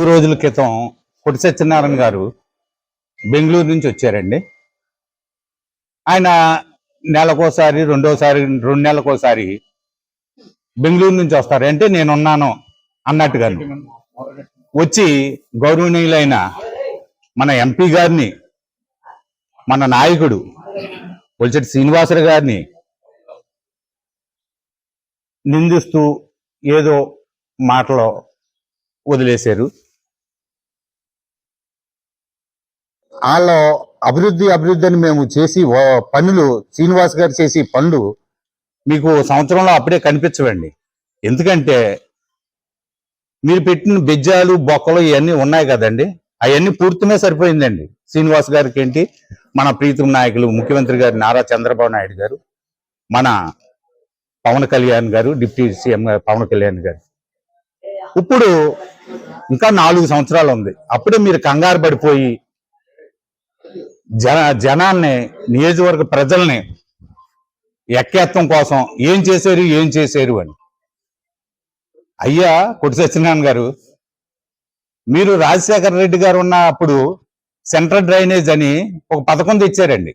Two రోజుల క్రితం పొట్టి సత్యనారాయణ గారు బెంగళూరు నుంచి వచ్చారండి. ఆయన నెలకోసారి రెండోసారి రెండు నెలలకోసారి బెంగళూరు నుంచి వస్తారు. అంటే నేనున్నాను అన్నట్టుగాను. వచ్చి గౌరవనీయులైన మన ఎంపీ గారిని మన నాయకుడు ఒలిచెట్టి శ్రీనివాసరావు గారిని నిందిస్తూ ఏదో మాటలో వదిలేశారు. వాళ్ళ అభివృద్ధి అభివృద్ధి అని మేము చేసి పనులు శ్రీనివాస్ గారు చేసి పనులు మీకు సంవత్సరంలో అప్పుడే కనిపించవండి. ఎందుకంటే మీరు పెట్టిన బెజ్జాలు బొక్కలు ఇవన్నీ ఉన్నాయి కదండి. అవన్నీ పూర్తిమే సరిపోయిందండి. శ్రీనివాస్ గారికి ఏంటి మన ప్రీతం నాయకులు ముఖ్యమంత్రి గారు నారా చంద్రబాబు నాయుడు గారు మన పవన్ కళ్యాణ్ గారు డిప్యూటీ సీఎం పవన్ కళ్యాణ్ గారు. ఇప్పుడు ఇంకా నాలుగు సంవత్సరాలు ఉంది. అప్పుడే మీరు కంగారు పడిపోయి జన జనాన్ని నియోజకవర్గ ప్రజల్ని ఎక్కేత్వం కోసం ఏం చేశారు ఏం చేశారు అని. అయ్యా కొట్టి సత్యనారాయణ గారు మీరు రాజశేఖర రెడ్డి గారు ఉన్నప్పుడు సెంట్రల్ డ్రైనేజ్ అని ఒక పథకం తెచ్చారండి.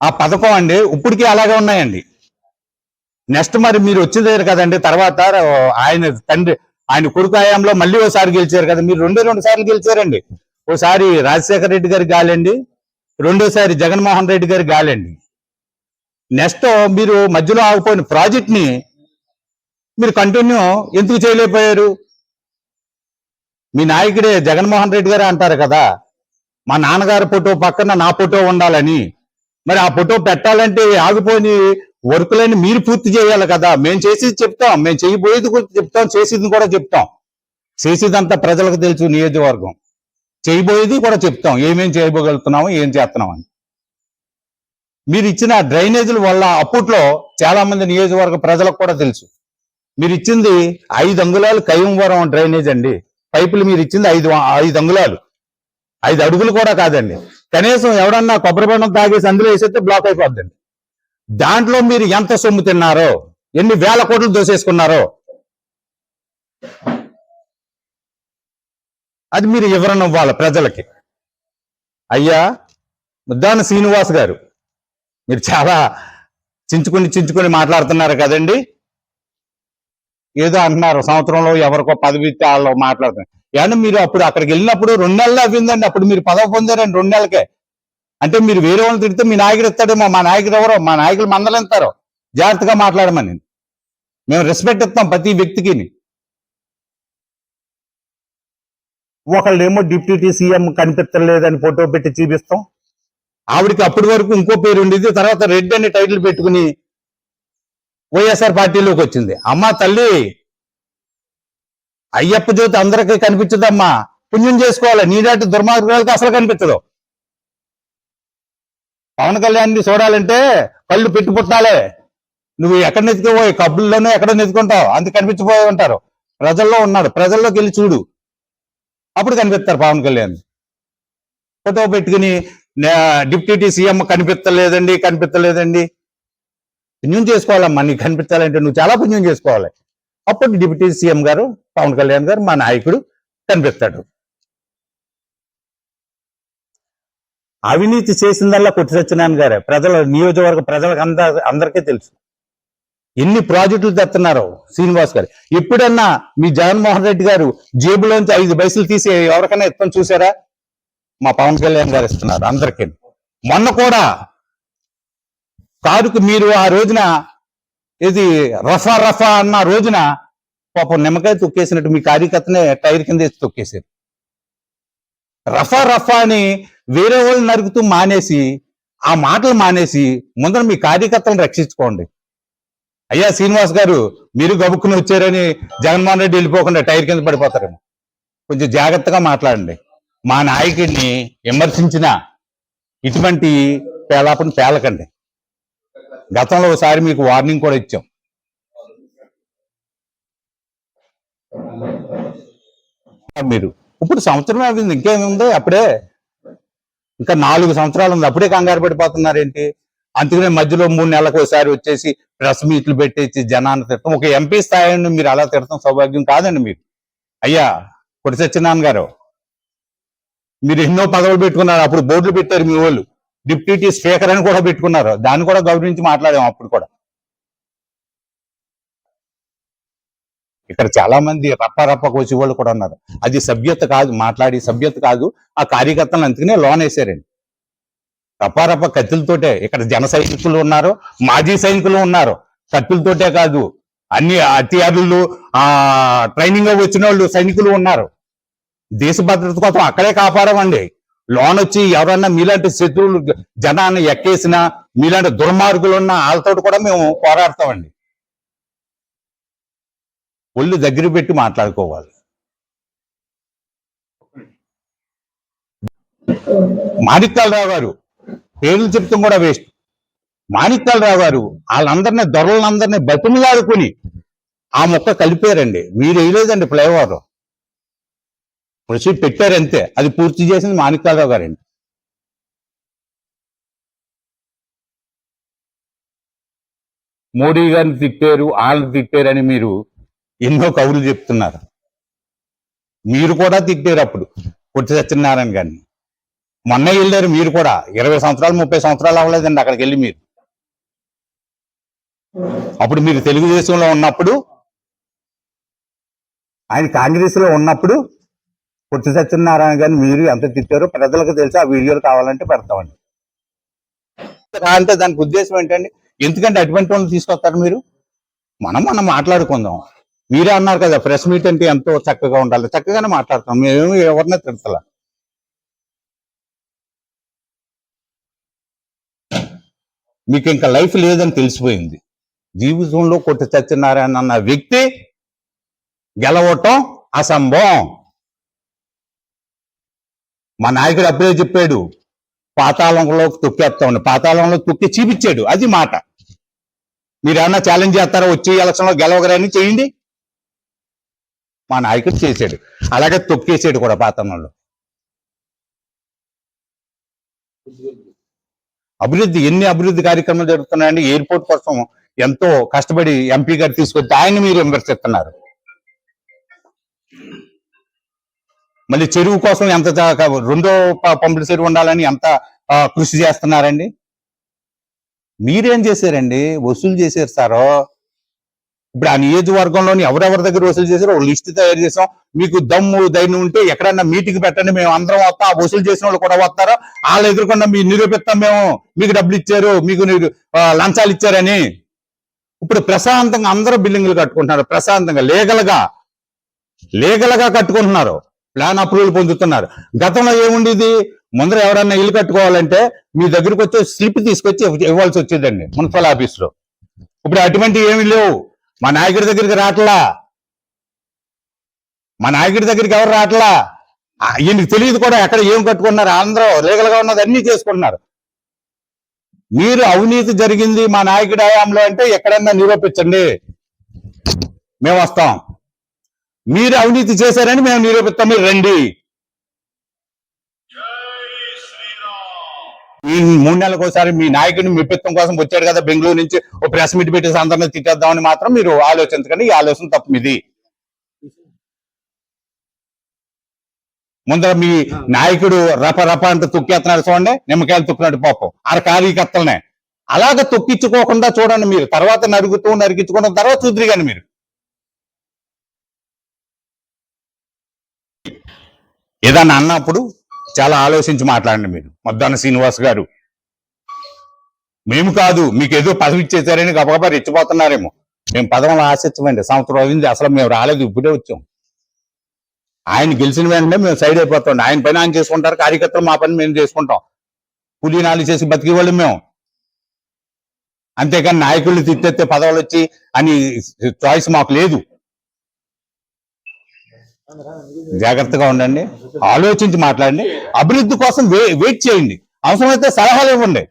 ఆ పథకం అండి ఇప్పటికీ అలాగే ఉన్నాయండి. నెక్స్ట్ మరి మీరు వచ్చింది కదండి తర్వాత ఆయన తండ్రి ఆయన కొడుకు హయాంలో మళ్ళీ ఒకసారి గెలిచారు కదా మీరు రెండే రెండు సార్లు గెలిచారండి. ఓసారి రాజశేఖర రెడ్డి గారి గాలండి. రెండోసారి జగన్మోహన్ రెడ్డి గారి గాలండి. నెక్స్ట్ మీరు మధ్యలో ఆగిపోయిన ప్రాజెక్ట్ని మీరు కంటిన్యూ ఎందుకు చేయలేకపోయారు? మీ నాయకుడే జగన్మోహన్ రెడ్డి గారే అంటారు కదా. మా నాన్నగారి ఫోటో పక్కన నా ఫోటో ఉండాలని. మరి ఆ ఫోటో పెట్టాలంటే ఆగిపోయి వర్కులన్నీ మీరు పూర్తి చేయాలి కదా. మేము చేసేది చెప్తాం. మేము చేయబోయేది కూడా చెప్తాం. చేసేది కూడా చెప్తాం. చేసేదంతా ప్రజలకు తెలుసు నియోజకవర్గం. చేయబోయేది కూడా చెప్తాం. ఏమేం చేయబోగలుగుతున్నాము ఏం చేస్తున్నాం అని. మీరు ఇచ్చిన డ్రైనేజీల వల్ల అప్పట్లో చాలా మంది నియోజకవర్గ ప్రజలకు కూడా తెలుసు. మీరు ఇచ్చింది ఐదు అంగుళాలు కయ్యంవరం డ్రైనేజ్ అండి. పైపులు మీరు ఇచ్చింది ఐదు ఐదు అంగుళాలు. ఐదు అడుగులు కూడా కాదండి. కనీసం ఎవడన్నా కొబ్బరి బండం తాగేసి అందులో వేసేస్తే బ్లాక్ అయిపోద్దండి. దాంట్లో మీరు ఎంత సొమ్ము తిన్నారో ఎన్ని వేల కోట్లు దోసేసుకున్నారో అది మీరు వివరణ ఇవ్వాలి ప్రజలకి? అయ్యా ముద్దాన శ్రీనివాస్ గారు మీరు చాలా చించుకుని చించుకుని మాట్లాడుతున్నారు కదండి? ఏదో అంటున్నారు సంవత్సరంలో ఎవరికో పదవి ఇస్తే వాళ్ళు మాట్లాడుతున్నారు. ఏమన్నా మీరు అప్పుడు అక్కడికి వెళ్ళినప్పుడు రెండు నెలలు అవ్విందండి అప్పుడు మీరు పదవి పొందారండి రెండు నెలలకే. అంటే మీరు వేరే వాళ్ళని తిడితే మీ నాయకుడు ఇస్తాడేమో మా నాయకుడు ఎవరో మా నాయకులు మందలిస్తారో. జాగ్రత్తగా మాట్లాడమని. మేము రెస్పెక్ట్ ఇస్తాం ప్రతి వ్యక్తికిని ఒకళ్ళేమో డిప్యూటీ సీఎం కనిపించలేదని ఫోటో పెట్టి చూపిస్తాం. ఆవిడకి అప్పటి వరకు ఇంకో పేరు ఉండేది తర్వాత రెడ్డి అనే టైటిల్ పెట్టుకుని వైఎస్ఆర్ పార్టీలోకి వచ్చింది. అమ్మా తల్లి అయ్యప్ప జ్యోతి అందరికీ కనిపించదమ్మా. పుణ్యం చేసుకోవాలి. నీలాంటి దుర్మార్గాలకు అసలు కనిపించదు. పవన్ కళ్యాణ్ చూడాలంటే కళ్ళు పెట్టి పుట్టాలే. నువ్వు ఎక్కడ నెత్తుకోబోయి కబ్బుల్లోనే ఎక్కడ నెతుకుంటావు? అంత కనిపించిపోయి ఉంటారు ప్రజల్లో ఉన్నాడు. ప్రజల్లోకి వెళ్ళి చూడు. అప్పుడు కనిపిస్తారు పవన్ కళ్యాణ్. ఫోటో పెట్టుకుని డిప్యూటీ సీఎం కనిపించలేదండి కనిపించలేదండి పుణ్యం చేసుకోవాలమ్మా నీకు కనిపించాలంటే నువ్వు చాలా పుణ్యం చేసుకోవాలి. అప్పుడు డిప్యూటీ సీఎం గారు పవన్ కళ్యాణ్ గారు మా నాయకుడు కనిపిస్తాడు. అవినీతి చేసిందల్లా కొట్టి సత్యనారాయణ గారే. ప్రజల నియోజకవర్గ ప్రజలకు అందరికీ తెలుసు. ఎన్ని ప్రాజెక్టులు తెస్తున్నారు శ్రీనివాస్ గారు. ఎప్పుడన్నా మీ జగన్మోహన్ రెడ్డి గారు జేబులోంచి ఐదు పైసలు తీసి ఎవరికైనా ఇస్తాం చూసారా? మా పవన్ కళ్యాణ్ గారు ఇస్తున్నారు అందరికీ. మొన్న కూడా కారుకు మీరు ఆ రోజున ఇది రఫా రఫా అన్న రోజున పాపం నిమ్మకాయ తొక్కేసినట్టు మీ కార్యకర్తనే టైర్ కింద వేసి తొక్కేసారు రఫా రఫా అని వేరే వాళ్ళు నరుకుతూ మానేసి ఆ మాటలు మానేసి ముందర మీ కార్యకర్తలను రక్షించుకోండి. అయ్యా శ్రీనివాస్ గారు మీరు గబుక్కుని వచ్చారని జగన్మోహన్ రెడ్డి వెళ్ళిపోకుండా టైర్ కింద పడిపోతారేమో. కొంచెం జాగ్రత్తగా మాట్లాడండి. మా నాయకుడిని విమర్శించిన ఇటువంటి పేలాపని పేలకండి. గతంలో ఒకసారి మీకు వార్నింగ్ కూడా ఇచ్చాం. మీరు ఇప్పుడు సంవత్సరం అయింది ఇంకేముంది? అప్పుడే ఇంకా నాలుగు సంవత్సరాలు ఉంది. అప్పుడే కంగారు పడిపోతున్నారేంటి? అందుకనే మధ్యలో మూడు నెలలకు ఒకసారి వచ్చేసి ప్రెస్ మీట్లు పెట్టేసి జనాన్ని తిట్టడం ఒక ఎంపీ స్థాయిని మీరు అలా తిడతాం సౌభాగ్యం కాదండి మీరు అయ్యా కొడి సత్యనారాయణ గారు మీరు ఎన్నో పదవులు పెట్టుకున్నారు. అప్పుడు బోర్డులు పెట్టారు మీ వాళ్ళు. డిప్యూటీ స్పీకర్ అని కూడా పెట్టుకున్నారు. దాన్ని కూడా గౌరవించి మాట్లాడాం అప్పుడు కూడా. ఇక్కడ చాలా మంది రప్ప కోసి వాళ్ళు కూడా ఉన్నారు. అది సభ్యత కాదు మాట్లాడి సభ్యత కాదు. ఆ కార్యకర్తలు అందుకనే లోన్ వేసారండి. రపారప కత్తులతోటే ఇక్కడ జన సైనికులు ఉన్నారు మాజీ సైనికులు ఉన్నారు. కత్తులతోటే కాదు అన్ని అత్యారులు ఆ ట్రైనింగ్ వచ్చిన వాళ్ళు సైనికులు ఉన్నారు. దేశ భద్రత కోసం అక్కడే కాపాడమండి. లోన్ వచ్చి ఎవరన్నా మీలాంటి శత్రువులు జనాన్ని ఎక్కేసినా మీలాంటి దుర్మార్గులు ఉన్న వాళ్ళతో కూడా మేము పోరాడతామండి. ఒళ్ళు దగ్గర పెట్టి మాట్లాడుకోవాలి. మాణిక్యాలరావు గారు పేర్లు చెప్తాం కూడా వేస్ట్. మాణిక్యాలరావు గారు వాళ్ళందరినీ దొరలందరినీ బతిమలాడుకుని ఆ మొక్క కలిపారండి. మీరు వేయలేదండి ఫ్లైఓవర్. ప్రొసీడ్ పెట్టారంతే అది పూర్తి చేసింది మాణిక్యాలరావు గారండి. మోడీ గారిని తిట్టారు వాళ్ళని తిట్టారని మీరు ఎన్నో కవులు చెప్తున్నారు. మీరు కూడా తిట్టారు అప్పుడు. పొట్టి సత్యనారాయణ గారిని. మొన్న వెళ్ళారు మీరు కూడా. ఇరవై సంవత్సరాలు ముప్పై సంవత్సరాలు అవ్వలేదండి అక్కడికి వెళ్ళి మీరు. అప్పుడు మీరు తెలుగుదేశంలో ఉన్నప్పుడు ఆయన కాంగ్రెస్లో ఉన్నప్పుడు పొట్టి సత్యనారాయణ గారిని మీరు ఎంత తిట్టారో ప్రజలకు తెలిసి ఆ వీడియోలు కావాలంటే పెడతామండి. అంటే దానికి ఉద్దేశం ఏంటండి? ఎందుకంటే అటువంటి వాళ్ళని తీసుకొస్తారు మీరు? మనం మనం మాట్లాడుకుందాం. మీరే అన్నారు కదా ప్రెస్ మీట్ అంటే ఎంతో చక్కగా ఉండాలి. చక్కగానే మాట్లాడతాం మేము ఎవరినే తిడతలా? మీకు ఇంకా లైఫ్ లేదని తెలిసిపోయింది. జీవితంలో కొట్టి సత్యనారాయణ అన్న వ్యక్తి గెలవటం అసంభవం. మా నాయకుడు అప్పుడే చెప్పాడు పాతాళంలో తొక్కేస్తామని పాతాళంలో తొక్కి చూపించాడు. అది మాట. మీరు ఏమన్నా ఛాలెంజ్ చేస్తారా? వచ్చి ఎలక్షన్లో గెలవగరని చేయండి. మా నాయకుడు చేశాడు. అలాగే తొక్కేసాడు కూడా పాతాళంలో. అభివృద్ధి ఎన్ని అభివృద్ధి కార్యక్రమాలు జరుగుతున్నాయండి ఎయిర్పోర్ట్ కోసం ఎంతో కష్టపడి ఎంపీ గారు తీసుకొచ్చి ఆయన మీరు విమర్శిస్తున్నారు. మళ్ళీ చెరువు కోసం ఎంత రెండో ప- పంపుడు చెరువు ఉండాలని ఎంత కృషి చేస్తున్నారండి? మీరేం చేశారండి? వసూలు చేశారు సారో? ఇప్పుడు ఆ నియోజకవర్గంలోని ఎవరెవరి దగ్గర వసూలు చేశారో ఒక లిస్ట్ తయారు చేసాం మీకు దమ్ము ధైర్యం ఉంటే ఎక్కడన్నా మీటింగ్ పెట్టండి. మేము అందరం వస్తాం. ఆ వసూలు చేసిన వాళ్ళు కూడా వస్తారు? వాళ్ళు ఎదుర్కొన్న మీరు నిరూపిస్తాం మేము. మీకు డబ్బులు ఇచ్చారు. మీకు లంచాలు ఇచ్చారని. ఇప్పుడు ప్రశాంతంగా అందరూ బిల్డింగ్లు కట్టుకుంటున్నారు. ప్రశాంతంగా లీగల్గా. లీగల్గా కట్టుకుంటున్నారు. ప్లాన్ అప్రూవల్ పొందుతున్నారు. గతంలో ఏముండేది? ముందర ఎవరన్నా ఇల్లు కట్టుకోవాలంటే మీ దగ్గరకు వచ్చే స్లిప్ తీసుకొచ్చి ఇవ్వాల్సి వచ్చేదండి మున్సిపల్ ఆఫీసులో. ఇప్పుడు అటువంటివి ఏమీ లేవు. మా నాయకుడి దగ్గరికి రావట్లా? మా నాయకుడి దగ్గరికి ఎవరు రావట్లా? ఈయనకి తెలియదు కూడా ఎక్కడ ఏం కట్టుకున్నారు అందరూ లీగల్గా ఉన్నది అన్ని చేసుకుంటున్నారు. మీరు అవినీతి జరిగింది మా నాయకుడి హయాంలో అంటే ఎక్కడన్నా నిరూపించండి. మేము వస్తాం. మీరు అవినీతి చేశారని మేము నిరూపిస్తాం. మీరు రండి. ఈ మూడు నెలలకు ఒకసారి మీ నాయకుడిని మెప్పిత్వం కోసం వచ్చాడు కదా బెంగళూరు నుంచి ఓ ప్రెస్ మీట్ పెట్టేసి అందరినీ తిట్టేద్దామని మాత్రం మీరు ఆలోచించకండి. ఈ ఆలోచన తప్పు మీది. ముందర మీ నాయకుడు రప రప అంటూ తొక్కేస్తున్నాడు చూడండి. నిమ్మకాయలు తొక్కినట్టు పాపం. ఆ కార్యకర్తలనే అలాగ తొక్కించుకోకుండా చూడండి మీరు. తర్వాత నరుగుతూ నరికించుకోవడం తర్వాత చూద్దరు కానీ మీరు. ఏదన్నా అన్నప్పుడు చాలా ఆలోచించి మాట్లాడండి మీరు. మద్దాన శ్రీనివాస్ గారు. మేము కాదు మీకు ఏదో పదవి ఇచ్చేసారని గబగబా రెచ్చిపోతున్నారేమో. మేము పదవులు ఆశించమండి సంవత్సరం అయింది అసలు మేము రాలేదు ఇప్పుడే వచ్చాం. ఆయన గెలిచిన వెంటనే మేము సైడ్ అయిపోతాం. ఆయన పని ఆయన చేసుకుంటారు కార్యకర్తలు మా పని మేము చేసుకుంటాం. కూలీనాలు చేసి బతికే వాళ్ళు మేము. అంతేకాని నాయకులు తిట్టెత్తే పదవులు వచ్చి అని చాయిస్ మాకు లేదు. జాగ్రత్తగా ఉండండి. ఆలోచించి మాట్లాడండి. అభివృద్ధి కోసం వెయిట్ చేయండి. అవసరమైతే సలహాలు ఇవ్వండి.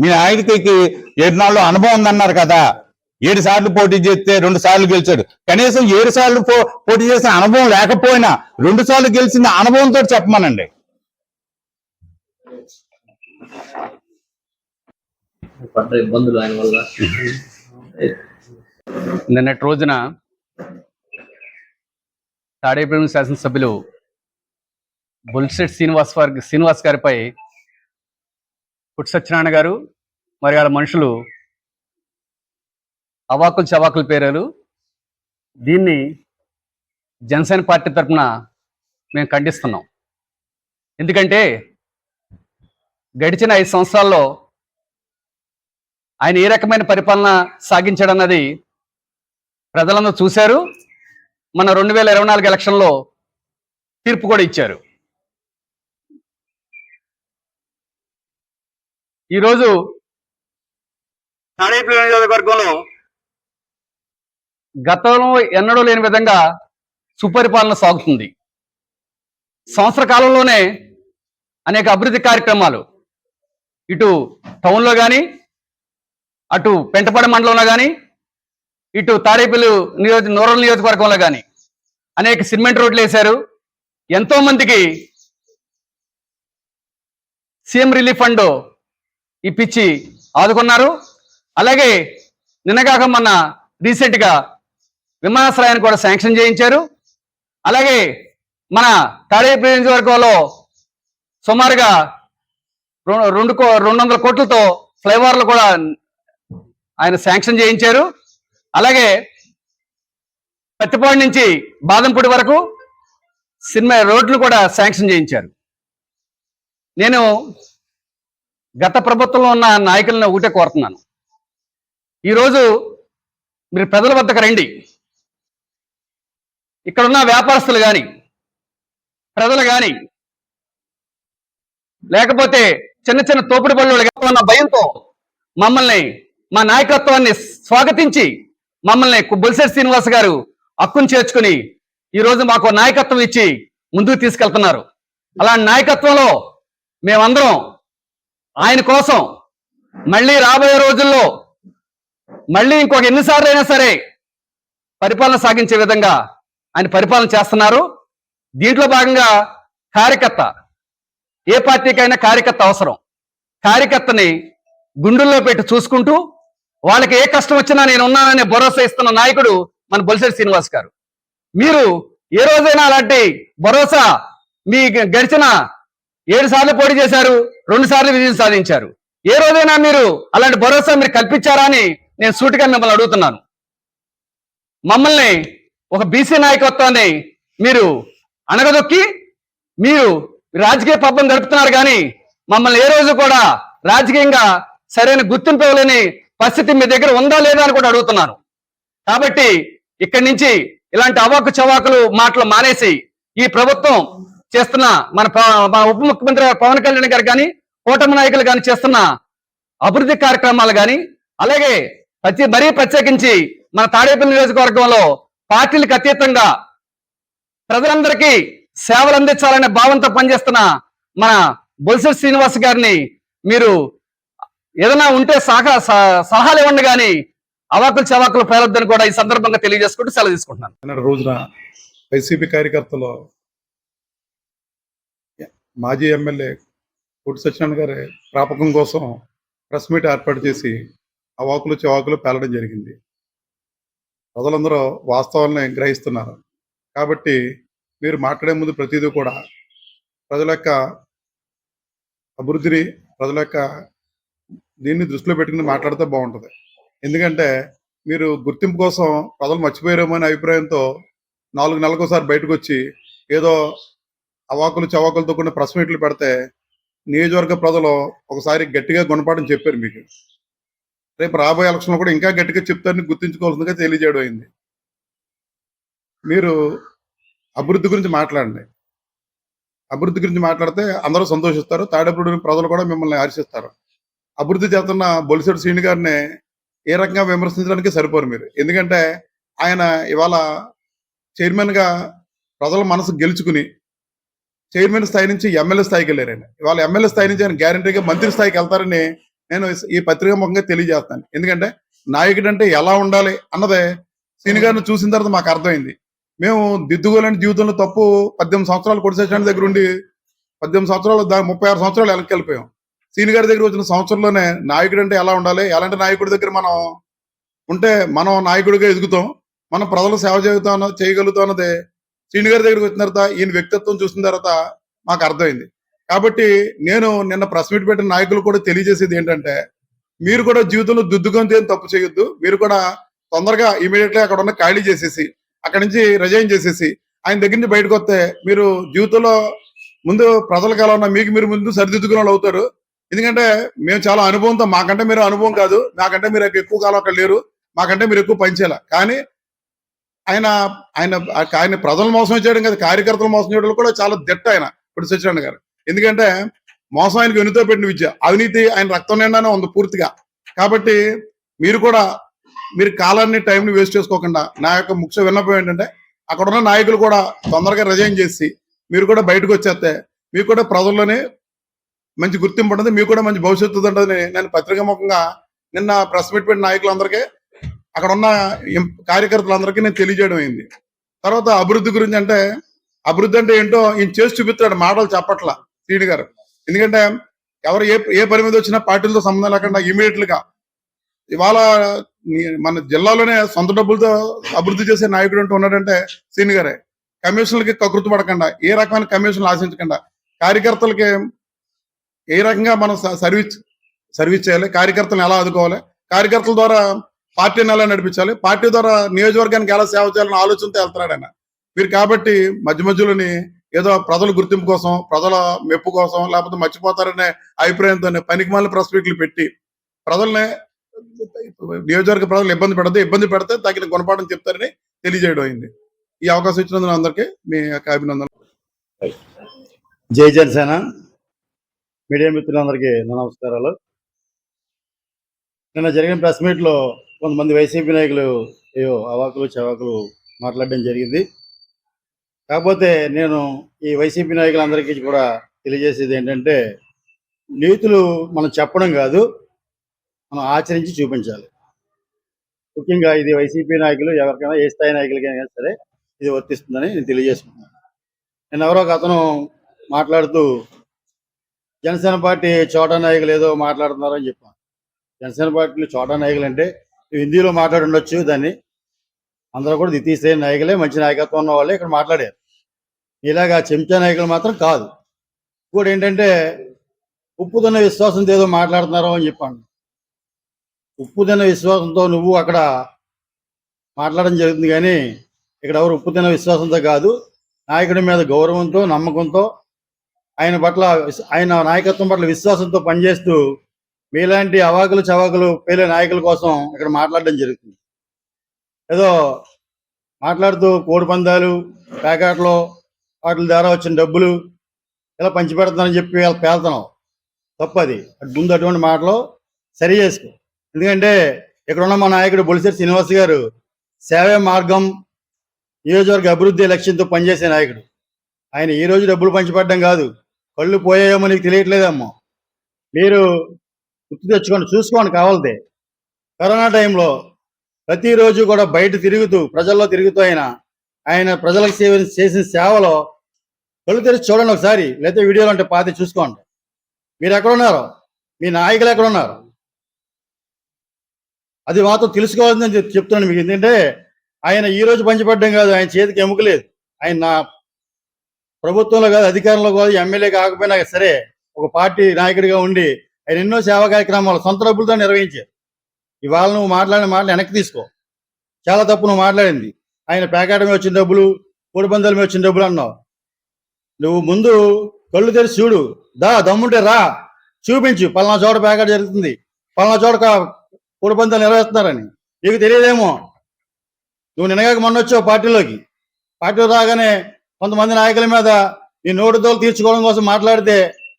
మీ నాయకుడికి ఏడు నాళ్ళు అనుభవం ఉందన్నారు కదా. ఏడు సార్లు పోటీ చేస్తే రెండు సార్లు గెలిచాడు. కనీసం ఏడు సార్లు పో- పోటీ చేసిన అనుభవం లేకపోయినా రెండు సార్లు గెలిచిన అనుభవంతో చెప్పమనండి. ఇబ్బందులు ఆయన వల్ల. నిన్నటి రోజున తాడేపల్లి శాసనసభ్యులు బుల్సెట్ శ్రీనివాస్ వారి శ్రీనివాస్ గారిపై పుట్టి సత్యనారాయణ గారు మరి వాళ్ళ మనుషులు అవాకులు చవాకులు పేరారు దీన్ని జనసేన పార్టీ తరఫున మేము ఖండిస్తున్నాం. ఎందుకంటే గడిచిన ఐదు సంవత్సరాల్లో ఆయన ఏ రకమైన పరిపాలన సాగించాడన్నది ప్రజలందరూ చూశారు. మన రెండు వేల ఇరవై నాలుగు ఎలక్షన్లో తీర్పు కూడా ఇచ్చారు. ఈరోజు తాడేపల్లి నియోజకవర్గంలో గతంలో ఎన్నడూ లేని విధంగా సుపరిపాలన సాగుతుంది. సంవత్సర కాలంలోనే అనేక అభివృద్ధి కార్యక్రమాలు ఇటు టౌన్లో కానీ అటు పెంటపాడు మండలంలో కానీ ఇటు తాడేపల్లి నియోజక నూరల్ నియోజకవర్గంలో కానీ అనేక సిమెంట్ రోడ్లు వేశారు. ఎంతో మందికి సీఎం రిలీఫ్ ఫండ్ ఇప్పించి ఆదుకున్నారు. అలాగే నిన్నగాక మొన్న రీసెంట్గా విమానాశ్రయాన్ని కూడా శాంక్షన్ చేయించారు. అలాగే మన తాడేపల్లి నియోజకవర్గంలో సుమారుగా రెండు రెండు కో- రెండు వందల కోట్లతో ఫ్లైఓవర్లు కూడా ఆయన శాంక్షన్ చేయించారు. అలాగే పత్తిపాడు నుంచి బాదంపూడి వరకు సినిమా రోడ్లు కూడా శాంక్షన్ చేయించారు. నేను గత ప్రభుత్వంలో ఉన్న నాయకులను ఒకటే కోరుతున్నాను. ఈరోజు మీరు ప్రజల వద్దకు రండి. ఇక్కడున్న వ్యాపారస్తులు కానీ ప్రజలు కానీ లేకపోతే చిన్న చిన్న తోపుడు బళ్ళు ఉన్న భయంతో మమ్మల్ని మా నాయకత్వాన్ని స్వాగతించి మమ్మల్ని బొలిసెట్ శ్రీనివాస్ గారు హక్కును చేర్చుకుని ఈ రోజు మాకు నాయకత్వం ఇచ్చి ముందుకు తీసుకెళ్తున్నారు. అలాంటి నాయకత్వంలో మేమందరం ఆయన కోసం మళ్ళీ రాబోయే రోజుల్లో మళ్ళీ ఇంకొక ఎన్నిసార్లు అయినా సరే పరిపాలన సాగించే విధంగా ఆయన పరిపాలన చేస్తున్నారు. దీంట్లో భాగంగా కార్యకర్త ఏ పార్టీకైనా కార్యకర్త అవసరం. కార్యకర్తని గుండెల్లో పెట్టి చూసుకుంటూ వాళ్ళకి ఏ కష్టం వచ్చినా నేను ఉన్నాననే భరోసా ఇస్తున్న నాయకుడు మన బొలిశెట్టి శ్రీనివాస్ గారు. మీరు ఏ రోజైనా అలాంటి భరోసా మీ గ- గడిచిన ఏడు సార్లు పోటీ చేశారు రెండు సార్లు విజయం సాధించారు. ఏ రోజైనా మీరు అలాంటి భరోసా మీరు కల్పించారా అని నేను సూటిగా మిమ్మల్ని అడుగుతున్నాను. మమ్మల్ని ఒక బీసీ నాయకత్వాన్ని మీరు అణగదొక్కి మీరు రాజకీయ పబ్బం గడుపుతున్నారు కానీ మమ్మల్ని ఏ రోజు కూడా రాజకీయంగా సరైన గుర్తింపు ఇవ్వలేని పరిస్థితి మీ దగ్గర ఉందా లేదా అని కూడా అడుగుతున్నాను. కాబట్టి ఇక్కడి నుంచి ఇలాంటి అవాకు చవాకులు మాటలు మానేసి ఈ ప్రభుత్వం చేస్తున్న మన మన ఉప ముఖ్యమంత్రి పవన్ కళ్యాణ్ గారు కానీ కూటమి నాయకులు కానీ చేస్తున్న అభివృద్ధి కార్యక్రమాలు కానీ అలాగే ప్రతి మరీ ప్రత్యేకించి మన తాడేపల్లి నియోజకవర్గంలో పార్టీలకు అతీతంగా ప్రజలందరికీ సేవలు అందించాలనే భావంతో పనిచేస్తున్న మన బొలిసెట్ శ్రీనివాస్ గారిని మీరు ఏదైనా ఉంటే సహా సలహాలు ఇవ్వండి కానీ అవాకులు చవాకులు పేరొద్దని కూడా ఈ సందర్భంగా తెలియజేసుకుంటూ సెలవు తీసుకుంటున్నాను. రోజున వైసీపీ కార్యకర్తలు మాజీ ఎమ్మెల్యే కోటి సత్యనారాయణ గారి ప్రాపకం కోసం ప్రెస్ మీట్ ఏర్పాటు చేసి అవాకులు చవాకులు పేలడం జరిగింది. ప్రజలందరూ వాస్తవాలని గ్రహిస్తున్నారు. కాబట్టి మీరు మాట్లాడే ముందు ప్రతిదీ కూడా ప్రజల యొక్క అభివృద్ధిని ప్రజల యొక్క దీన్ని దృష్టిలో పెట్టుకుని మాట్లాడితే బాగుంటుంది. ఎందుకంటే మీరు గుర్తింపు కోసం ప్రజలు మర్చిపోయారేమో అనే అభిప్రాయంతో నాలుగు నెలలకోసారి బయటకు వచ్చి ఏదో అవాకులు చవాకులతో కూడిన ప్రెస్ మీట్లు పెడితే నియోజకవర్గ ప్రజలు ఒకసారి గట్టిగా గుణపాఠం చెప్పారు మీకు. రేపు రాబోయే ఎలక్షన్లో కూడా ఇంకా గట్టిగా చెప్తారని గుర్తుంచుకోవాల్సిందిగా తెలియజేయడం అయింది. మీరు అభివృద్ధి గురించి మాట్లాడండి. అభివృద్ధి గురించి మాట్లాడితే అందరూ సంతోషిస్తారు. తాడేపూడిని ప్రజలు కూడా మిమ్మల్ని హర్షిస్తారు అభివృద్ధి చేస్తున్న బొలిసెడు శ్రీని గారిని ఏ రకంగా విమర్శించడానికి సరిపోరు మీరు. ఎందుకంటే ఆయన ఇవాళ చైర్మన్గా ప్రజల మనసు గెలుచుకుని చైర్మన్ స్థాయి నుంచి ఎమ్మెల్యే స్థాయికి వెళ్ళారు ఆయన. ఇవాళ ఎమ్మెల్యే స్థాయి నుంచి ఆయన గ్యారంటీగా మంత్రి స్థాయికి వెళ్తారని నేను ఈ పత్రిక ముఖంగా తెలియజేస్తాను. ఎందుకంటే నాయకుడు అంటే ఎలా ఉండాలి అన్నదే శ్రీని గారిని చూసిన తర్వాత మాకు అర్థమైంది. మేము దిద్దుకోలేని జీవితంలో తప్పు పద్దెనిమిది సంవత్సరాలు కొడిసేసిన దగ్గర ఉండి పద్దెనిమిది సంవత్సరాలు దా ముప్పై ఆరు సంవత్సరాలు వెనక్కి వెళ్ళిపోయాం. సీని గారి దగ్గర వచ్చిన సంవత్సరంలోనే నాయకుడు అంటే ఎలా ఉండాలి? ఎలాంటి నాయకుడి దగ్గర మనం ఉంటే మనం నాయకుడిగా ఎదుగుతాం? మనం ప్రజలు సేవ చేయుతాం చేయగలుగుతాం అన్నది శ్రీని గారి దగ్గరికి వచ్చిన తర్వాత ఈయన వ్యక్తిత్వం చూసిన తర్వాత మాకు అర్థమైంది. కాబట్టి నేను నిన్న ప్రెస్ మీట్ పెట్టిన నాయకులు కూడా తెలియజేసేది ఏంటంటే మీరు కూడా జీవితంలో దుద్దుకొని చేయని తప్పు చేయొద్దు. మీరు కూడా తొందరగా ఇమీడియట్లీ అక్కడ ఉన్న ఖాళీ చేసేసి అక్కడి నుంచి రిజైన్ చేసేసి ఆయన దగ్గర నుంచి బయటకు వస్తే మీరు జీవితంలో ముందు ప్రజలకు ఎలా ఉన్నా మీకు మీరు ముందు సరిదిద్దుకునే వాళ్ళు అవుతారు. ఎందుకంటే మేము చాలా అనుభవంతో మాకంటే మీరు అనుభవం కాదు నాకంటే మీరు ఎక్కువ కాలం అక్కడ లేరు మాకంటే మీరు ఎక్కువ పనిచేయాలి కానీ ఆయన ఆయన ఆయన ప్రజలు మోసం చేయడం కదా కార్యకర్తలు మోసం చేయడం కూడా చాలా దిట్ట ఆయన ఇప్పుడు సత్యనారాయణ గారు. ఎందుకంటే మోసం ఆయనకు వెనుతో పెట్టిన విద్య అవినీతి ఆయన రక్తం నిండానే ఉంది పూర్తిగా. కాబట్టి మీరు కూడా మీరు కాలాన్ని టైంని వేస్ట్ చేసుకోకుండా నా యొక్క ముఖ్య విన్నపం ఏంటంటే అక్కడ ఉన్న నాయకులు కూడా తొందరగా రిజైన్ చేసి మీరు కూడా బయటకు వచ్చేస్తే మీకు కూడా ప్రజల్లోనే మంచి గుర్తింపు ఉంటుంది మీకు కూడా మంచి భవిష్యత్తు ఉంటుందని నేను పత్రికాముఖంగా నిన్న ప్రెస్ మీట్ పెట్టిన నాయకులందరికీ అక్కడ ఉన్న కార్యకర్తలందరికీ నేను తెలియజేయడం అయింది. తర్వాత అభివృద్ధి గురించి అంటే అభివృద్ధి అంటే ఏంటో ఈయన చేసి చూపిస్తాడు మాటలు చెప్పట్లా సీడి గారు. ఎందుకంటే ఎవరు ఏ ఏ పని మీద వచ్చినా పార్టీలతో సంబంధం లేకుండా ఇమీడియట్గా ఇవాళ మన జిల్లాలోనే సొంత డబ్బులతో అభివృద్ధి చేసే నాయకుడు అంటూ ఉన్నాడంటే సీని గారే. కమిషన్లకి కకృతి పడకుండా. ఏ రకమైన కమిషన్లు ఆశించకుండా. కార్యకర్తలకి ఏ రకంగా మనం సర్వీస్ సర్వీస్ చేయాలి? కార్యకర్తలను ఎలా ఆదుకోవాలి? కార్యకర్తల ద్వారా పార్టీని ఎలా నడిపించాలి? పార్టీ ద్వారా నియోజకవర్గానికి ఎలా సేవ చేయాలని ఆలోచనతో వెళ్తున్నాడు ఆయన. మీరు కాబట్టి మధ్య మధ్యలోని ఏదో ప్రజల గుర్తింపు కోసం ప్రజల మెప్పు కోసం లేకపోతే మర్చిపోతారనే అభిప్రాయంతో పనికి మళ్ళీ ప్రెస్ మీట్లు పెట్టి ప్రజల్ని నియోజకవర్గ ప్రజలు ఇబ్బంది పెడదు ఇబ్బంది పెడితే తగిన గుణపాఠం చెప్తారని తెలియజేయడం అయింది. ఈ అవకాశం ఇచ్చినందుకు అందరికీ మీ యొక్క అభినందనలు. జై జనసేన. మీడియా మిత్రులందరికీ నా నమస్కారాలు. నిన్న జరిగిన ప్రెస్ మీట్లో కొంతమంది వైసీపీ నాయకులు అయ్యో అవాకులు చవాకులు మాట్లాడడం జరిగింది. కాకపోతే నేను ఈ వైసీపీ నాయకులందరికీ కూడా తెలియజేసేది ఏంటంటే నీతులు మనం చెప్పడం కాదు మనం ఆచరించి చూపించాలి. ముఖ్యంగా ఇది వైసీపీ నాయకులు ఎవరికైనా ఏ స్థాయి నాయకులకైనా సరే ఇది వర్తిస్తుందని నేను తెలియజేసుకున్నాను నేను ఎవరో ఒక అతను మాట్లాడుతూ జనసేన పార్టీ చోటా నాయకులు ఏదో మాట్లాడుతున్నారు అని చెప్పాను జనసేన పార్టీలో చోటా నాయకులు అంటే హిందీలో మాట్లాడి ఉండొచ్చు దాన్ని. అందరూ కూడా ద్వితీయ శ్రేణి నాయకులే మంచి నాయకత్వం ఉన్న వాళ్ళే ఇక్కడ మాట్లాడారు. ఇలాగా చెంచా నాయకులు మాత్రం కాదు. ఇంకోటి ఏంటంటే ఉప్పుదన్న విశ్వాసంతో ఏదో మాట్లాడుతున్నారో అని చెప్పాను. ఉప్పుదన్న విశ్వాసంతో నువ్వు అక్కడ మాట్లాడడం జరుగుతుంది కానీ ఇక్కడ ఎవరు ఉప్పుదన్న విశ్వాసంతో కాదు. నాయకుడి మీద గౌరవంతో నమ్మకంతో ఆయన పట్ల ఆయన నాయకత్వం పట్ల విశ్వాసంతో పనిచేస్తూ మీలాంటి అవాకులు చవాకులు పేలే నాయకుల కోసం ఇక్కడ మాట్లాడడం జరుగుతుంది. ఏదో మాట్లాడుతూ కోడి పందాలు ప్యాకెట్లో వాటి ద్వారా వచ్చిన డబ్బులు ఇలా పంచిపెడతానని చెప్పి వీళ్ళు పేలుతున్నావు తప్పది. ముందు అటువంటి మాటలు సరి చేసుకో. ఎందుకంటే ఇక్కడ ఉన్న మా నాయకుడు బొలిసేటి శ్రీనివాస్ గారు సేవే మార్గం నియోజకవర్గ అభివృద్ధి లక్ష్యంతో పనిచేసే నాయకుడు. ఆయన ఈ రోజు డబ్బులు పంచిపెట్టడం కాదు. కళ్ళు పోయాయేమో నీకు తెలియట్లేదమ్మో మీరు గుర్తు తెచ్చుకోండి చూసుకోండి కావాలితే. కరోనా టైంలో ప్రతిరోజు కూడా బయట తిరుగుతూ ప్రజల్లో తిరుగుతూ ఆయన ఆయన ప్రజలకు సేవ చేసిన సేవలో కళ్ళు తెరిచి చూడండి ఒకసారి లేకపోతే వీడియోలు అంటే పాతి చూసుకోండి. మీరు ఎక్కడున్నారు మీ నాయకులు ఎక్కడున్నారు అది మాత్రం తెలుసుకోవాలని చెప్తున్నాను మీకు. ఎందుకంటే ఆయన ఈ రోజు పంచిపడ్డం కాదు ఆయన చేతికి ఎముకలేదు ఆయన నా ప్రభుత్వంలో కాదు అధికారంలో కాదు ఎమ్మెల్యే కాకపోయినా సరే ఒక పార్టీ నాయకుడిగా ఉండి ఆయన ఎన్నో సేవా కార్యక్రమాలు సొంత డబ్బులతో నిర్వహించారు. ఇవాళ నువ్వు మాట్లాడిన మాటలు వెనక్కి తీసుకో. చాలా తప్పు నువ్వు మాట్లాడింది. ఆయన పేకాట మీద వచ్చిన డబ్బులు కోడి పందాల మీద వచ్చిన డబ్బులు అన్నావు. నువ్వు ముందు కళ్ళు తెరిచి చూడు. దా దమ్ముంటే రా. చూపించు. పలానా చోట పేకాట జరుగుతుంది. పలానా చోట కా- కోడి పందాలు నిర్వహిస్తున్నారని. నీకు తెలియదేమో. నువ్వు నిన్నగాక మొన్న వచ్చావు పార్టీలోకి. పార్టీలో రాగానే కొంతమంది నాయకుల మీద ఈ నోటు దోలు తీర్చుకోవడం కోసం మాట్లాడితే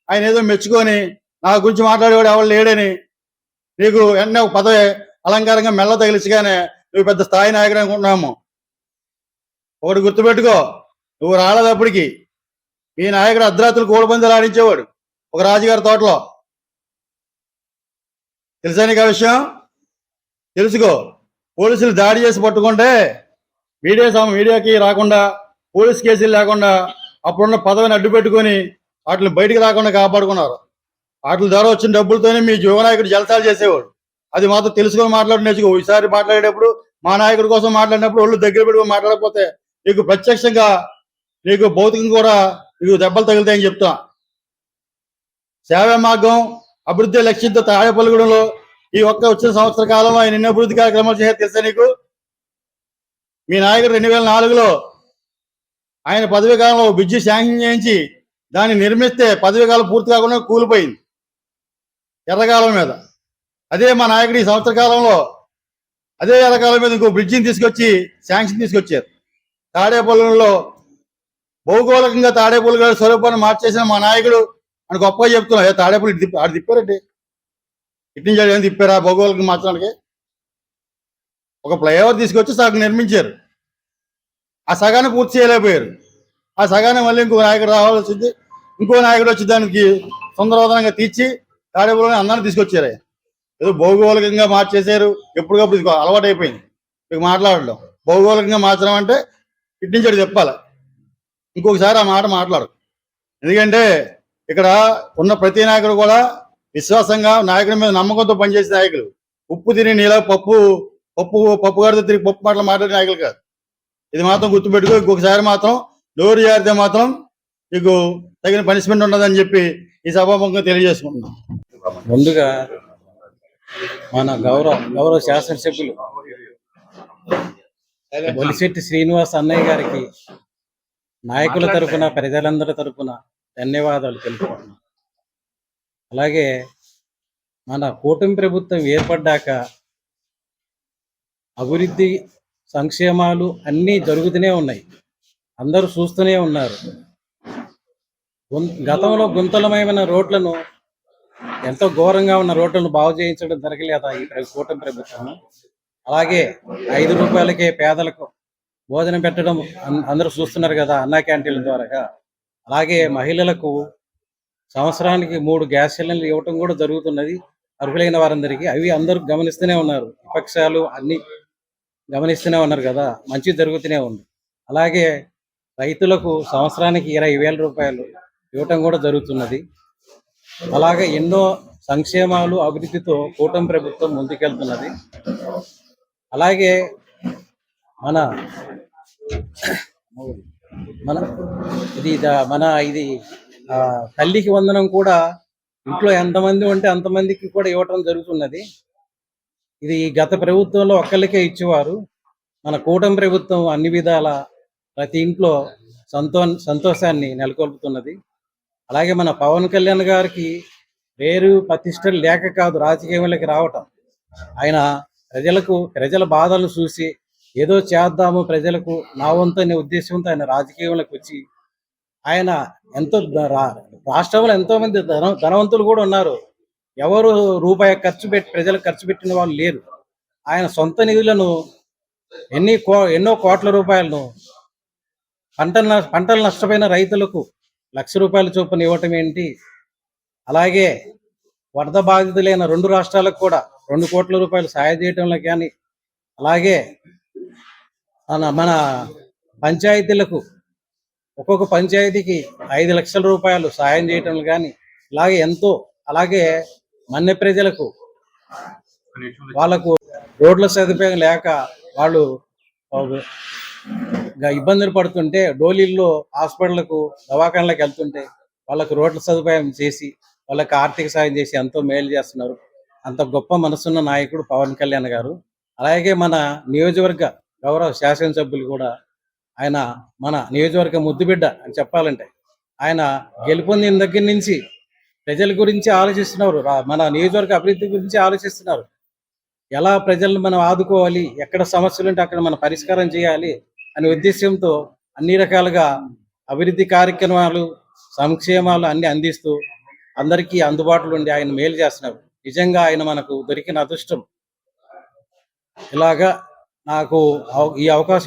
ఆయన ఏదో మెచ్చుకొని నా గురించి మాట్లాడేవాడు ఎవరు లేడని నీకు వెంటనే ఒక పదవి అలంకారంగా మెల్ల తగిలిచగానే నువ్వు పెద్ద స్థాయి నాయకుడు అనుకుంటున్నాము ఒకటి గుర్తుపెట్టుకో నువ్వు రాలేదప్పటికి ఈ నాయకుడు అర్ధరాత్రులు కోడిపందులు ఆడించేవాడు ఒక రాజుగారి తోటలో. తెలుసా నీకు ఆ విషయం? తెలుసుకో పోలీసులు దాడి చేసి పట్టుకుంటే మీడియా సమ మీడియాకి రాకుండా పోలీస్ కేసులు లేకుండా అప్పుడున్న పదవిని అడ్డు పెట్టుకొని వాటిని బయటకు రాకుండా కాపాడుకున్నారు. వాటి ద్వారా వచ్చిన డబ్బులతోనే మీ యువనాయకుడు జలసాలు చేసేవాడు. అది మాత్రం తెలుసుకొని మాట్లాడి నేర్చుకో ఈసారి మాట్లాడేటప్పుడు మా నాయకుడి కోసం మాట్లాడినప్పుడు ఒళ్ళు దగ్గర పెట్టుకొని మాట్లాడకపోతే నీకు ప్రత్యక్షంగా నీకు భౌతికం కూడా నీకు దెబ్బలు తగులుతాయని చెప్తా సేవా మార్గం అభివృద్ధి లక్ష్యంతో తాడేపల్లిగూడెంలో ఈ ఒక్క వచ్చిన సంవత్సర కాలంలో ఆయన ఎన్ని అభివృద్ధి కార్యక్రమాలు చేయాలి తెలుసా నీకు? మీ నాయకుడు రెండు వేల నాలుగులో ఆయన పదవీ కాలంలో బ్రిడ్జి శాంక్షన్ చేయించి దాన్ని నిర్మిస్తే పదవీ కాలం పూర్తి కాకుండా కూలిపోయింది. ఎర్రకాలం మీద. అదే మా నాయకుడు ఈ సంవత్సర కాలంలో అదే ఎర్రకాలం మీద ఇంకో బ్రిడ్జిని తీసుకొచ్చి శాంక్షన్ తీసుకొచ్చారు. తాడేపల్లిలో భౌగోళికంగా తాడేపల్లి గారి స్వరూపాన్ని మార్చేసిన మా నాయకుడు అని గొప్పగా చెప్తున్నారు. ఏ తాడేపల్లి ఇటు తిప్పి ఆడు తిప్పారండి? ఇటు నుంచి ఏం తిప్పారా భౌగోళికంగా మార్చడానికి? ఒక ఫ్లైఓవర్ తీసుకొచ్చి సగం నిర్మించారు. ఆ సగాన్ని పూర్తి చేయలేకపోయారు. ఆ సగాన్ని మళ్ళీ ఇంకో నాయకుడు రావాల్సి వచ్చింది. ఇంకో నాయకుడు వచ్చి దానికి సుందరవదనంగా తీర్చి తాడేపల్లిని అందరిని తీసుకొచ్చారు. ఏదో భౌగోళికంగా మార్చేశారు. ఎప్పటికప్పుడు ఇది అలవాటు అయిపోయింది మీకు మాట్లాడడం. భౌగోళికంగా మార్చడం అంటే ఇటు నుంచి చెప్పాలి. ఇంకొకసారి ఆ మాట మాట్లాడు. ఎందుకంటే ఇక్కడ ఉన్న ప్రతి నాయకుడు కూడా విశ్వాసంగా నాయకుడి మీద నమ్మకంతో పనిచేసే నాయకులు. ఉప్పు తిని నీళ్ళ పప్పు పప్పు పప్పు గారితో తిరిగి పప్పు మాటలు మాట్లాడే నాయకులు కాదు. ఇది మాత్రం గుర్తుపెట్టుకో ఇంకొకసారి మాత్రం నోరు జారితే మాత్రం మీకు తగిన పనిష్మెంట్ ఉండదని చెప్పి ఈ సభాముఖంగా తెలియజేసుకుంటున్నాం. ముందుగా మన గౌరవ గౌరవ శాసనసభ్యులు బొలిశెట్టి శ్రీనివాస్ అన్నయ్య గారికి నాయకుల తరఫున ప్రజలందరి తరపున ధన్యవాదాలు తెలుపుకుంటున్నాం. అలాగే మన కూటమి ప్రభుత్వం ఏర్పడ్డాక అభివృద్ధి సంక్షేమాలు అన్నీ జరుగుతూనే ఉన్నాయి. అందరూ చూస్తూనే ఉన్నారు. గుం- గతంలో గుంతలమైన రోడ్లను ఎంతో ఘోరంగా ఉన్న రోడ్లను బాగు చేయించడం జరగలేదా ఈ కూటమి ప్రభుత్వం? అలాగే ఐదు రూపాయలకే పేదలకు భోజనం పెట్టడం అందరూ చూస్తున్నారు కదా అన్నా క్యాంటీన్ల ద్వారా అలాగే మహిళలకు సంవత్సరానికి మూడు గ్యాస్ సిలిండర్లు ఇవ్వటం కూడా జరుగుతున్నది. అర్హులైన వారందరికీ అవి అందరూ గమనిస్తూనే ఉన్నారు. విపక్షాలు అన్ని గమనిస్తూనే ఉన్నారు కదా మంచి జరుగుతూనే ఉంది. అలాగే రైతులకు సంవత్సరానికి ఇరవై వేల రూపాయలు ఇవ్వటం కూడా జరుగుతున్నది. అలాగే ఎన్నో సంక్షేమాలు అభివృద్ధితో కూటమి ప్రభుత్వం ముందుకెళ్తున్నది. అలాగే మన మన ఇది మన ఇది ఆ, తల్లికి వందనం కూడా ఇంట్లో ఎంతమంది ఉంటే అంతమందికి కూడా ఇవ్వటం జరుగుతున్నది. ఇది గత ప్రభుత్వంలో ఒక్కరికే ఇచ్చేవారు. మన కూటమి ప్రభుత్వం అన్ని విధాల ప్రతి ఇంట్లో సంతో సంతోషాన్ని నెలకొల్పుతున్నది. అలాగే మన పవన్ కళ్యాణ్ గారికి వేరు ప్రతిష్టలు లేక కాదు రాజకీయంలోకి రావటం. ఆయన ప్రజలకు ప్రజల బాధలు చూసి ఏదో చేద్దాము ప్రజలకు నా వంతు అనే ఉద్దేశంతో ఆయన రాజకీయంలోకి వచ్చి ఆయన ఎంతో రాష్ట్రంలో ఎంతో మంది ధన ధనవంతులు కూడా ఉన్నారు. ఎవరు రూపాయి ఖర్చు పెట్టి ప్రజలకు ఖర్చు పెట్టిన వాళ్ళు లేరు. ఆయన సొంత నిధులను ఎన్ని కో ఎన్నో కోట్ల రూపాయలను పంటలు పంటలు నష్టపోయిన రైతులకు లక్ష రూపాయల చొప్పున ఇవ్వటం ఏంటి? అలాగే వరద బాధితులైన రెండు రాష్ట్రాలకు కూడా రెండు కోట్ల రూపాయలు సాయం చేయటంలో కానీ అలాగే మన మన పంచాయతీలకు ఒక్కొక్క పంచాయతీకి ఐదు లక్షల రూపాయలు సాయం చేయటం కానీ ఇలాగే ఎంతో అలాగే మన్య ప్రజలకు వాళ్ళకు రోడ్ల సదుపాయం లేక వాళ్ళు ఇబ్బందులు పడుతుంటే డోలీల్లో హాస్పిటల్కు దవాఖానలకు వెళ్తుంటే వాళ్ళకు రోడ్ల సదుపాయం చేసి వాళ్ళకి ఆర్థిక సాయం చేసి ఎంతో మేలు చేస్తున్నారు. అంత గొప్ప మనసున్న నాయకుడు పవన్ కళ్యాణ్ గారు. అలాగే మన నియోజకవర్గ గౌరవ శాసనసభ్యులు కూడా ఆయన మన నియోజకవర్గ ముద్దుబిడ్డ అని చెప్పాలంటే ఆయన గెలుపొందిన దగ్గర నుంచి ప్రజల గురించి ఆలోచిస్తున్నారు. మన నియోజకవర్గ అభివృద్ధి గురించి ఆలోచిస్తున్నారు. ఎలా ప్రజలను మనం ఆదుకోవాలి? ఎక్కడ సమస్యలు ఉంటే అక్కడ మనం పరిష్కారం చేయాలి అనే ఉద్దేశంతో అన్ని రకాలుగా అభివృద్ధి కార్యక్రమాలు సంక్షేమాలు అన్ని అందిస్తూ అందరికీ అందుబాటులో ఉండి ఆయన మేలు చేస్తున్నారు. నిజంగా ఆయన మనకు దొరికిన అదృష్టం. ఇలాగా నాకు అవ- ఈ అవకాశం